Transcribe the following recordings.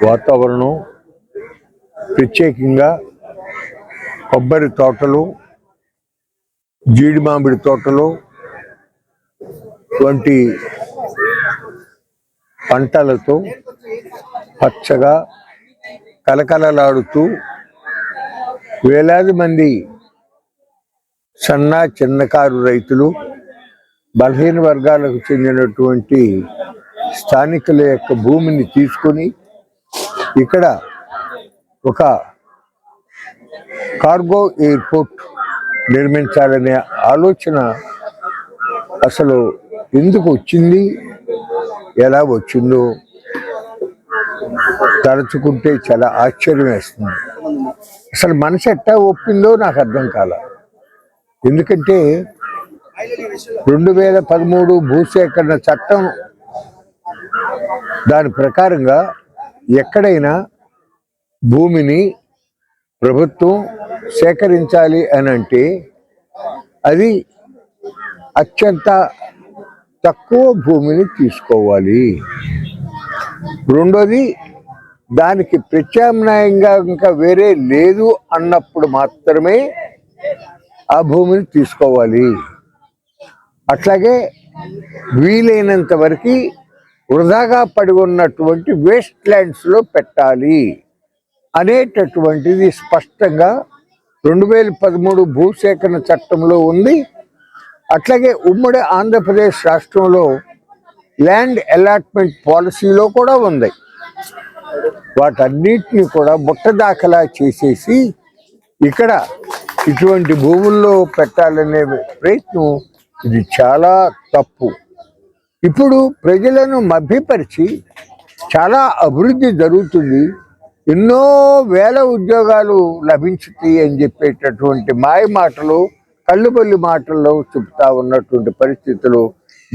వాతావరణం ప్రత్యేకంగా కొబ్బరి తోటలు జీడి మామిడి తోటలు వంటి పంటలతో పచ్చగా కలకలలాడుతూ వేలాది మంది సన్న చిన్నకారు రైతులు బలహీన వర్గాలకు చెందినటువంటి స్థానికుల యొక్క భూమిని తీసుకొని ఇక్కడ ఒక కార్గో ఎయిర్పోర్ట్ నిర్మించాలనే ఆలోచన అసలు ఎందుకు వచ్చింది? ఎలా వచ్చిందో తలుచుకుంటే చాలా ఆశ్చర్యం వేస్తుంది అసలు మనసు ఎట్టా ఒప్పిందో నాకు అర్థం కాల. ఎందుకంటే రెండు వేల పదమూడు భూసేకరణ చట్టం దాని ప్రకారంగా ఎక్కడైనా భూమిని ప్రభుత్వం సేకరించాలి అని అంటే అది అత్యంత తక్కువ భూమిని తీసుకోవాలి. రెండోది దానికి ప్రత్యామ్నాయంగా ఇంకా వేరే లేదు అన్నప్పుడు మాత్రమే ఆ భూమిని తీసుకోవాలి. అట్లాగే వీలైనంత వరకు వృధాగా పడి ఉన్నటువంటి వేస్ట్ ల్యాండ్స్లో పెట్టాలి అనేటటువంటిది స్పష్టంగా రెండు వేల పదమూడు భూసేకరణ చట్టంలో ఉంది. అట్లాగే ఉమ్మడి ఆంధ్రప్రదేశ్ రాష్ట్రంలో ల్యాండ్ అలాట్మెంట్ పాలసీలో కూడా ఉంది. వాటన్నిటిని కూడా బుట్ట దాఖలా చేసేసి ఇక్కడ ఇటువంటి భూముల్లో పెట్టాలనే ప్రయత్నం ఇది చాలా తప్పు. ఇప్పుడు ప్రజలను మభ్యపరిచి చాలా అభివృద్ధి జరుగుతుంది. ఎన్నో వేల ఉద్యోగాలు లభించుతాయి అని చెప్పేటటువంటి మాయ మాటలు కళ్ళుబల్లి మాటల్లో చెబుతా ఉన్నటువంటి పరిస్థితులు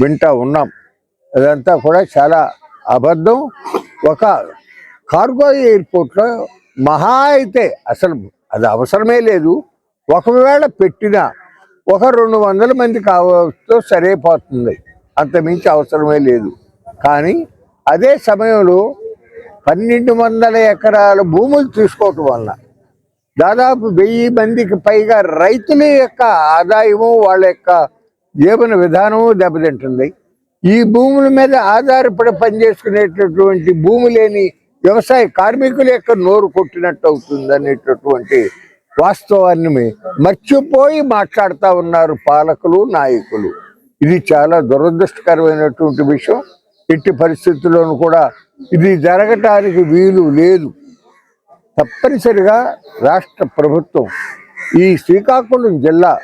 వింటా ఉన్నాం. అదంతా కూడా చాలా అబద్ధం. ఒక కార్గో ఎయిర్పోర్ట్లో మహా అయితే అసలు అది అవసరమే లేదు. ఒకవేళ పెట్టినా ఒక రెండు వందల మంది కావచ్చు సరిపోతుంది. అంతమించి అవసరమే లేదు. కానీ అదే సమయంలో పన్నెండు వందల ఎకరాల భూములు తీసుకోవటం వల్ల దాదాపు వెయ్యి మందికి పైగా రైతుల యొక్క ఆదాయము వాళ్ళ యొక్క జీవన విధానము దెబ్బతింటుంది. ఈ భూముల మీద ఆధారపడి పనిచేసుకునేటటువంటి భూమి లేని వ్యవసాయ కార్మికుల యొక్క నోరు కొట్టినట్టు అవుతుంది అనేటటువంటి వాస్తవాన్ని మర్చిపోయి మాట్లాడుతూ ఉన్నారు పాలకులు నాయకులు. ఇది చాలా దురదృష్టకరమైనటువంటి విషయం. ఎట్టి పరిస్థితుల్లోనూ కూడా ఇది జరగటానికి వీలు లేదు. తప్పనిసరిగా రాష్ట్ర ప్రభుత్వం ఈ శ్రీకాకుళం జిల్లా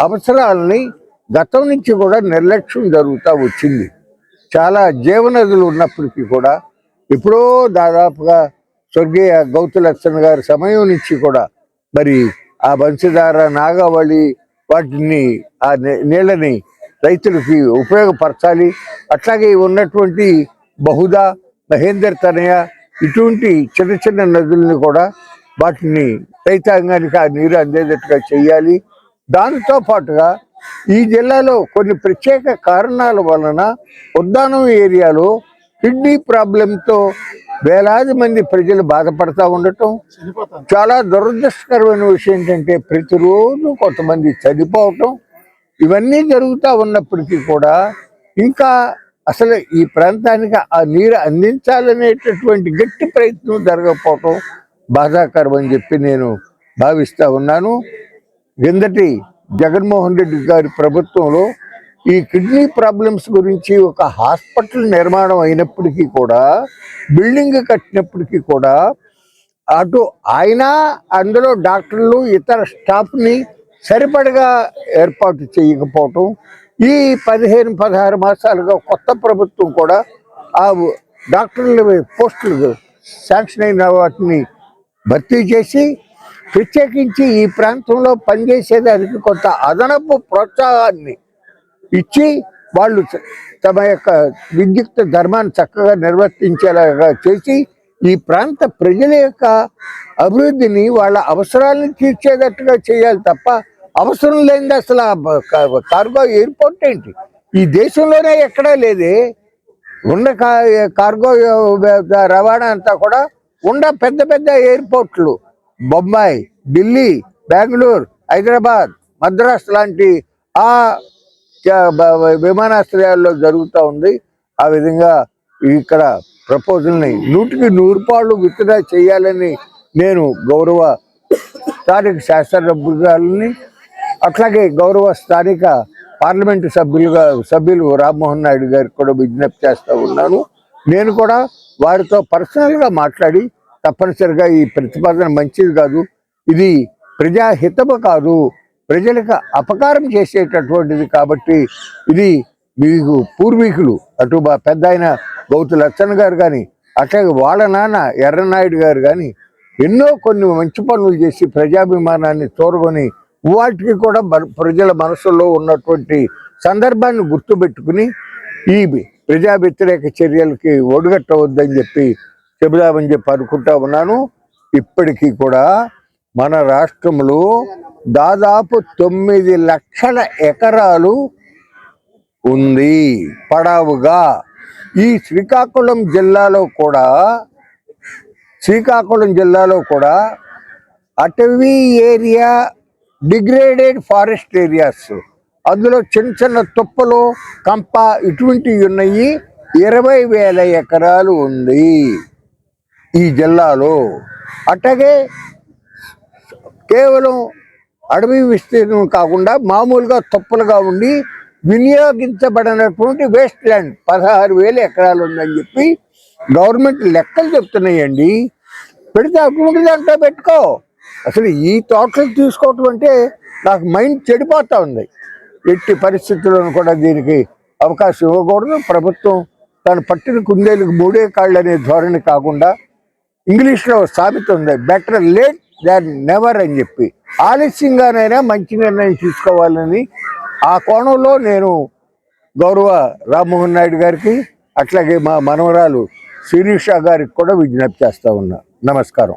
అవసరాలని గతం నుంచి కూడా నిర్లక్ష్యం జరుగుతూ వచ్చింది. చాలా జీవనదులు ఉన్నప్పటికీ కూడా ఎప్పుడో దాదాపుగా స్వర్గీయ గౌతులచ్చన్ గారి సమయం నుంచి కూడా మరి ఆ వంశధార నాగావళి వాటిని ఆ నీ- నీళ్ళని రైతులకి ఉపయోగపరచాలి. అట్లాగే ఉన్నటువంటి బహుదా మహేందర్ తనయ ఇటువంటి చిన్న చిన్న నదుల్ని కూడా వాటిని రైతాంగానికి ఆ నీరు అందేటట్టుగా చేయాలి. దాంతో పాటుగా ఈ జిల్లాలో కొన్ని ప్రత్యేక కారణాల వలన ఉద్దానం ఏరియాలో కిడ్నీ ప్రాబ్లంతో వేలాది మంది ప్రజలు బాధపడతా ఉండటం చాలా దురదృష్టకరమైన విషయం ఏంటంటే ప్రతిరోజు కొంతమంది చనిపోవటం ఇవన్నీ జరుగుతూ ఉన్నప్పటికీ కూడా ఇంకా అసలు ఈ ప్రాంతానికి ఆ నీరు అందించాలనేటటువంటి గట్టి ప్రయత్నం జరగకపోవటం బాధాకరం అని చెప్పి నేను భావిస్తూ ఉన్నాను. కిందటి జగన్మోహన్ రెడ్డి గారి ప్రభుత్వంలో ఈ కిడ్నీ ప్రాబ్లమ్స్ గురించి ఒక హాస్పిటల్ నిర్మాణం అయినప్పటికీ కూడా బిల్డింగ్ కట్టినప్పటికీ కూడా అటు ఆయన అందులో డాక్టర్లు ఇతర స్టాఫ్ని సరిపడగా ఏర్పాటు చేయకపోవటం ఈ పదిహేను పదహారు మాసాలుగా కొత్త ప్రభుత్వం కూడా ఆ డాక్టర్ల పోస్టులు శాంక్షన్ అయిన వాటిని భర్తీ చేసి ప్రత్యేకించి ఈ ప్రాంతంలో పనిచేసేదానికి కొంత అదనపు ప్రోత్సాహాన్ని ఇచ్చి వాళ్ళు తమ యొక్క విద్యుక్త ధర్మాన్ని చక్కగా నిర్వర్తించేలాగా చేసి ఈ ప్రాంత ప్రజల యొక్క అభివృద్ధిని వాళ్ళ అవసరాలను తీర్చేటట్టుగా చేయాలి తప్ప అవసరం లేనిది అసలు ఆ కార్గో ఎయిర్పోర్ట్ ఏంటి? ఈ దేశంలోనే ఎక్కడా లేదే. ఉన్న కార్గో రవాణా అంతా కూడా ఉన్న పెద్ద పెద్ద ఎయిర్పోర్ట్లు. బొంబాయి ఢిల్లీ బెంగళూరు హైదరాబాద్ మద్రాస్ లాంటి ఆ విమానాశ్రయాల్లో జరుగుతూ ఉంది. ఆ విధంగా ఇక్కడ ప్రపోజల్ని నూటికి నూరు పాళ్ళు విత్డ్రా చేయాలని నేను గౌరవ స్థానిక శాస్త్రజ్ఞులని అట్లాగే గౌరవ స్థానిక పార్లమెంటు సభ్యులుగా సభ్యులు రామ్మోహన్ నాయుడు గారికి కూడా విజ్ఞప్తి చేస్తూ ఉన్నాను. నేను కూడా వారితో పర్సనల్గా మాట్లాడి తప్పనిసరిగా ఈ ప్రతిపాదన మంచిది కాదు ఇది ప్రజాహితము కాదు ప్రజలకు అపకారం చేసేటటువంటిది కాబట్టి ఇది మీకు పూర్వీకులు అటు పెద్ద ఆయన గౌతు లచ్చన్ గారు కానీ అట్లాగే వాళ్ళ నాన్న ఎర్రనాయుడు గారు కానీ ఎన్నో కొన్ని మంచి పనులు చేసి ప్రజాభిమానాన్ని తోరుకొని వాటికి కూడా ప్రజల మనసులో ఉన్నటువంటి సందర్భాన్ని గుర్తుపెట్టుకుని ఈ ప్రజా వ్యతిరేక చర్యలకి ఒడిగట్టవద్దని చెప్పి చెబుదామని చెప్పి అనుకుంటా ఉన్నాను. ఇప్పటికీ కూడా మన రాష్ట్రంలో దాదాపు తొమ్మిది లక్షల ఎకరాలు ఉంది. పడావుగా ఈ శ్రీకాకుళం జిల్లాలో కూడా శ్రీకాకుళం జిల్లాలో కూడా అటవీ ఏరియా డిగ్రేడెడ్ ఫారెస్ట్ ఏరియాస్ అందులో చిన్న చిన్న తుప్పలు కంప ఇటువంటివి ఉన్నాయి. ఇరవై వేల ఎకరాలు ఉంది ఈ జిల్లాలో. అట్లాగే కేవలం అడవి విస్తీర్ణం కాకుండా మామూలుగా తుప్పలుగా ఉండి వినియోగించబడినటువంటి వేస్ట్ ల్యాండ్ పదహారు వేల ఎకరాలు ఉందని చెప్పి గవర్నమెంట్ లెక్కలు చెప్తున్నాయండి. పెడితే అటువంటి దాంట్లో పెట్టుకో. అసలు ఈ తోటలు తీసుకోవటం అంటే నాకు మైండ్ చెడిపోతూ ఉంది. ఎట్టి పరిస్థితుల్లోనూ కూడా దీనికి అవకాశం ఇవ్వకూడదు. ప్రభుత్వం తను పట్టిన కుందేలకు మూడే కాళ్ళు అనే ధోరణి కాకుండా ఇంగ్లీష్లో సామెత ఉంది బెటర్ లేట్ దాన్ నెవర్ అని చెప్పి. ఆలస్యంగానైనా మంచి నిర్ణయం తీసుకోవాలని ఆ కోణంలో నేను గౌరవ రామ్మోహన్ నాయుడు గారికి అట్లాగే మా మనవరాలు శిరీష గారికి కూడా విజ్ఞప్తి చేస్తా ఉన్నా. నమస్కారం.